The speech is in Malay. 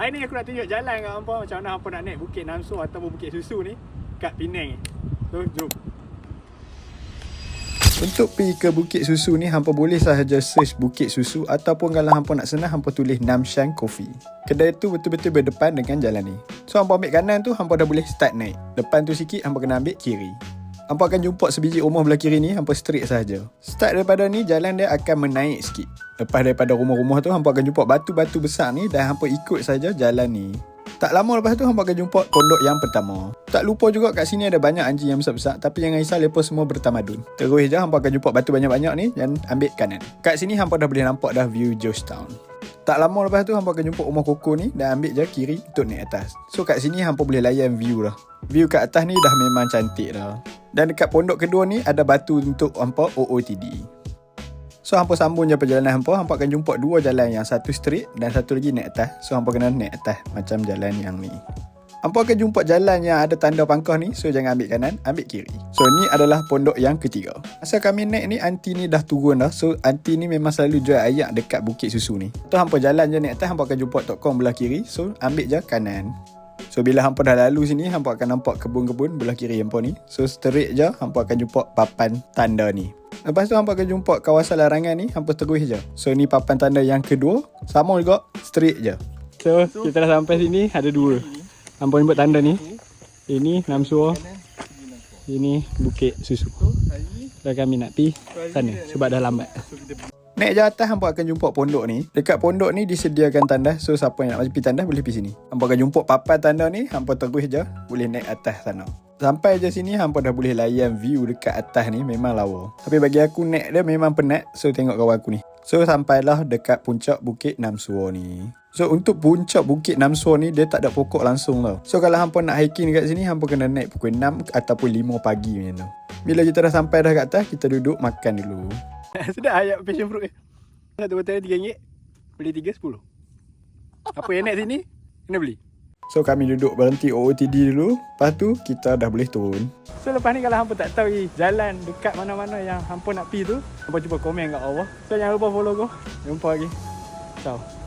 Hari ni aku nak tunjuk jalan kat hampa macam mana hampa nak naik Bukit Namso ataupun Bukit Susu ni kat Penang. So, jom. Untuk pergi ke Bukit Susu ni hampa boleh sahaja search Bukit Susu ataupun kalau hampa nak senang hampa tulis Namshan Coffee. Kedai tu betul-betul berdepan dengan jalan ni. So hampa ambil kanan tu hampa dah boleh start naik. Depan tu sikit hampa kena ambil kiri. Hampa akan jumpa sebiji rumah belah kiri ni hampa straight sahaja. Start daripada ni jalan dia akan menaik sikit. Lepas daripada rumah-rumah tu hampa akan jumpa batu-batu besar ni dan hampa ikut saja jalan ni. Tak lama lepas tu hampa akan jumpa pondok yang pertama. Tak lupa juga kat sini ada banyak anjing yang besar-besar tapi jangan risau lepas semua bertamadun. Terus je hampa akan jumpa batu banyak-banyak ni dan ambil kanan. Kat sini hampa dah boleh nampak dah view Georgetown. Tak lama lepas tu hampa akan jumpa rumah koko ni dan ambil je kiri untuk naik atas. So kat sini hampa boleh layan view dah. View kat atas ni dah memang cantik dah. Dan dekat pondok kedua ni ada batu untuk hampa OOTD. So hampa sambung je perjalanan hampa Hampa akan jumpa dua jalan yang satu straight Dan satu lagi naik atas. So hampa kena naik atas Macam jalan yang ni. Hampa akan jumpa jalan yang ada tanda pangkah ni So jangan ambil kanan Ambil kiri. So ni adalah pondok yang ketiga. Masa kami naik ni Aunty ni dah turun dah. So aunty ni memang selalu jual ayak Dekat bukit susu ni. Tu hampa jalan je naik atas Hampa akan jumpa Tok Kong belah kiri. So ambil je kanan So bila hampa dah lalu sini Hampa akan nampak kebun-kebun Belah kiri hampa ni. So straight je Hampa akan jumpa papan tanda ni. Lepas tu hampa akan jumpa kawasan larangan ni Hampa terus je. So ni papan tanda yang kedua Sama juga Straight je. So, kita dah sampai sini Ada dua. Hampa buat tanda ni. Ini Namsua Ini Bukit Susu. Dan kami nak pergi sana Sebab dah lambat Naik je atas hampa akan jumpa pondok ni. Dekat pondok ni disediakan tandas. So siapa yang nak pergi tandas boleh pergi sini. Hampa akan jumpa papan tanda ni. Hampa terus je boleh naik atas sana. Sampai je sini hampa dah boleh layan view dekat atas ni memang lawa. Tapi bagi aku naik dia memang penat. So tengok kawan aku ni. So sampailah dekat puncak Bukit Namsuo ni. So untuk puncak Bukit Namsuo ni dia tak ada pokok langsung tau. So kalau hampa nak hiking dekat sini hampa kena naik pukul 6 ataupun 5 pagi macam tu. Bila kita dah sampai dah kat atas kita duduk makan dulu. Sedap ayat passion fruit ni. Satu botol RM3. Beli 3 10. Apa yang naik sini? Kena beli. So kami duduk berhenti OOTD dulu. Lepas tu kita dah boleh turun. So lepas ni kalau hampa tak tahu eh, jalan dekat mana-mana yang hampa nak pergi tu, hampa cuba komen kat bawah. So jangan lupa follow aku. Jumpa lagi. Ciao.